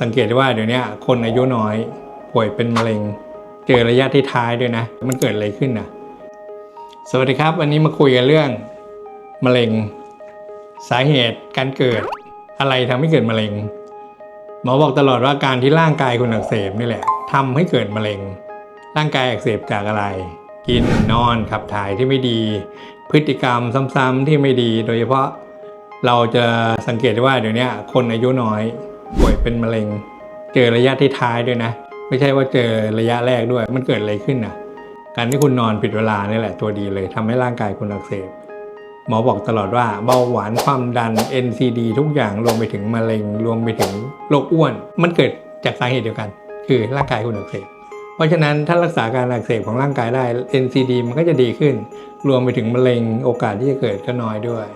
สังเกตได้ว่าเดี๋ยวนี้คนอายุน้อย ป่วยเป็นมะเร็ง เจอระยะที่ท้ายด้วยนะ มันเกิดอะไรขึ้นนะสวัสดีครับ วันนี้มาคุยกันเรื่องมะเร็ง สาเหตุการเกิดอะไรทำให้เกิดมะเร็งหมอบอกตลอดว่าการที่ร่างกายคุณอักเสบนี่แหละทำให้เกิดมะเร็ง ร่างกายอักเสบจากอะไร กินนอนขับถ่ายที่ไม่ดี พฤติกรรมซ้ำๆที่ไม่ดี โดยเฉพาะเราจะสังเกตได้ว่าเดี๋ยวนี้คนอายุน้อย ป่วยเป็นมะเร็ง เจอระยะที่ท้ายด้วยนะ ไม่ใช่ว่าเจอระยะแรกด้วย มันเกิดอะไรขึ้นนะการที่คุณนอนผิดเวลานี่แหละตัวดีเลยทำให้ร่างกายคุณอักเสบหมอบอกตลอดว่าเบาหวานความดัน NCD ทุกอย่างรวมไปถึงมะเร็งรวมไปถึงโรคอ้วน มันเกิดจากสาเหตุเดียวกัน คือร่างกายคุณอักเสบเพราะฉะนั้นถ้ารักษาการอักเสบของร่างกายได้ NCD มันก็จะดีขึ้น รวมไปถึงมะเร็งโอกาสที่จะเกิดก็น้อยด้วย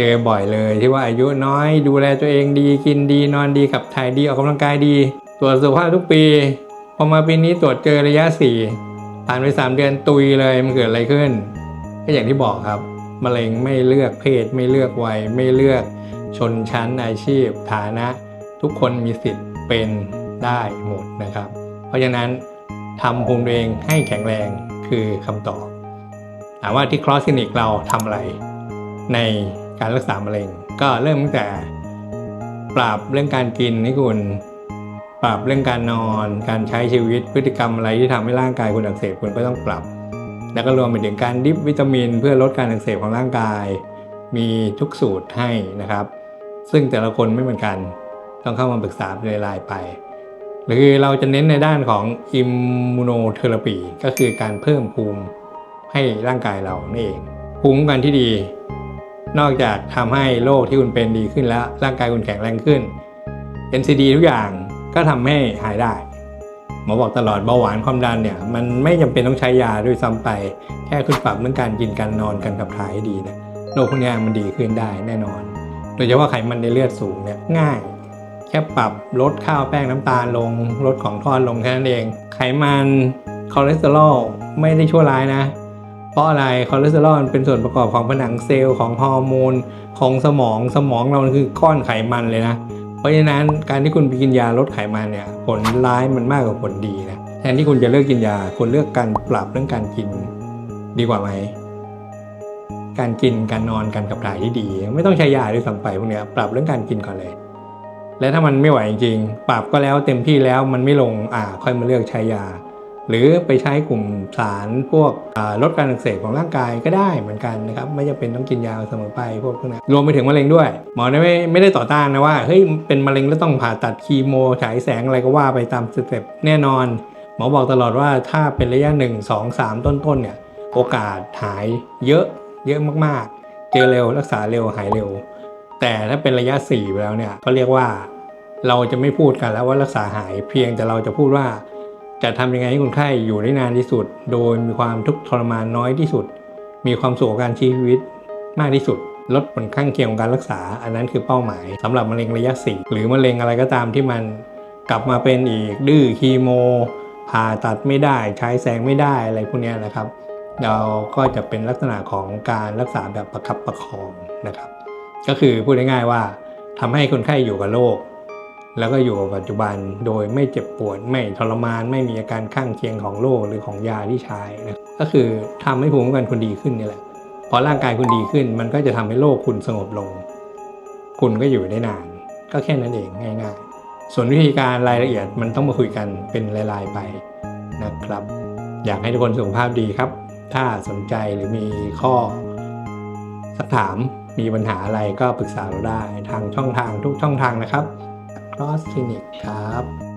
เจอบ่อยเลยที่ว่าอายุน้อยดูแลตัวเองดีกินดีนอนดีขับถ่ายดีออกกำลังกายดี ตรวจสุขภาพทุกปี พอมาปีนี้ตรวจเจอระยะสี่ผ่านไปสามเดือนตุยเลยมันเกิดอะไรขึ้น ก็อย่างที่บอกครับมะเร็งไม่เลือกเพศ ไม่เลือกวัย ไม่เลือกชนชั้นอาชีพ ฐานะ ทุกคนมีสิทธิ์เป็นได้หมดนะครับ เพราะฉะนั้นทำภูมิตัวเองให้แข็งแรงคือคำตอบถามว่าที่คลอสคลินิกเราทำอะไรใน การรักษามะเร็ง ก็เริ่มตั้งแต่ ปรับเรื่องการกินให้คุณ ปรับเรื่องการนอน การใช้ชีวิตพฤติกรรมอะไรที่ทำให้ร่างกายคุณอักเสบคุณก็ต้องปรับ แล้วก็รวมไปถึงการดิบวิตามิน เพื่อลดการอักเสบของร่างกาย มีทุกสูตรให้นะครับ ซึ่งแต่ละคนไม่เหมือนกัน ต้องเข้ามาปรึกษาเป็นรายไปหรือเราจะเน้นในด้านของอิมมูโนเทอราปีก็คือการเพิ่มภูมิให้ร่างกายเรานี่เองภูมิคุ้มกันที่ดี นอกจากทำให้โรคที่คุณเป็นดีขึ้นแล้ว ร่างกายคุณแข็งแรงขึ้น NCD ทุกอย่างก็ทำให้หายได้หมอบอกตลอดเบาหวานความดันเนี่ย มันไม่จำเป็นต้องใช้ยาด้วยซ้ำไป แค่คุณปรับเรื่องการกินการนอนการขับถ่ายให้ดีเนะโรคพวกนี้มันดีขึ้นได้แน่นอน โดยเฉพาะไขมันในเลือดสูงเนี่ยง่าย แค่ปรับลดข้าวแป้งน้ำตาลลงลดของทอดลงแค่นั้นเอง ไขมันคอเลสเตอรอลไม่ได้ชั่วร้ายนะ ราะอะไรคอเลสเตอรอลเป็นส่วนประกอบของผนังเซลล์ของฮอร์โมนของสมองสมองเราคือก้อนไขมันเลยนะ เพราะฉะนั้นการที่คุณไปกินยาลดไขมันเนี่ยผลร้ายมันมากกว่าผลดีนะแทนที่คุณจะเลิกกินยาคุณเลือกการปรับเรื่องการกินดีกว่าไหมการกินการนอนการขับถ่ายที่ดี ไม่ต้องใช้ยาด้วยซ้ำไปพวกเนี้ยปรับเรื่องการกินก่อนเลย และถ้ามันไม่ไหวจริงๆปรับก็แล้วเต็มที่แล้วมันไม่ลงอ่าค่อยมาเลือกใช้ยา หรือไปใช้กลุ่มสารพวกลดการอักเสบของร่างกายก็ได้เหมือนกันนะครับ ไม่จำเป็นต้องกินยาเสมอไปพวกพวกนั้นรวมไปถึงมะเร็งด้วย หมอไม่ไม่ได้ต่อต้านนะว่าเฮ้ยเป็นมะเร็งแล้วต้องผ่าตัดคีโมฉายแสงอะไรก็ว่าไปตามสเต็ปแน่นอน หมอบอกตลอดว่าถ้าเป็นระยะ 1 2 3 ต้นๆเนี่ยโอกาสหายเยอะเยอะมากๆ เจอเร็วรักษาเร็วหายเร็ว แต่ถ้าเป็นระยะ4ไปแล้วเนี่ยก็เรียกว่าเราจะไม่พูดกันแล้วว่ารักษาหายเพียงแต่เราจะพูดว่า จะทำยังไงให้คนไข้อยู่ได้นานที่สุด โดยมีความทุกข์ทรมานน้อยที่สุด มีความสุขกับการชีวิตมากที่สุด ลดผลข้างเคียงของการรักษา อันนั้นคือเป้าหมายสำหรับมะเร็งระยะสี่หรือมะเร็งอะไรก็ตามที่มันกลับมาเป็นอีกดื้อคีโมผ่าตัดไม่ได้ ใช้แสงไม่ได้อะไรพวกนี้นะครับ เราก็จะเป็นลักษณะของการรักษาแบบประคับประคองนะครับ ก็คือพูดง่ายๆว่าทำให้คนไข้อยู่กับโรค แล้วก็อยู่กับปัจจุบันโดยไม่เจ็บปวด ไม่ทรมาน ไม่มีอาการข้างเคียงของโรคหรือของยาที่ใช้นะก็คือทำให้ภูมิคุ้มกันคุณดีขึ้นนี่แหละพอร่างกายคุณดีขึ้น มันก็จะทำให้โรคคุณสงบลง คุณก็อยู่ได้นาน ก็แค่นั้นเองง่าย ๆ ส่วนวิธีการรายละเอียดมันต้องมาคุยกันเป็นรายๆไปนะครับ อยากให้ทุกคนสุขภาพดีครับ ถ้าสนใจหรือมีข้อสักถามมีปัญหาอะไรก็ปรึกษาเราได้ทางช่องทางทุกช่องทางนะครับ Cross Clinic ครับ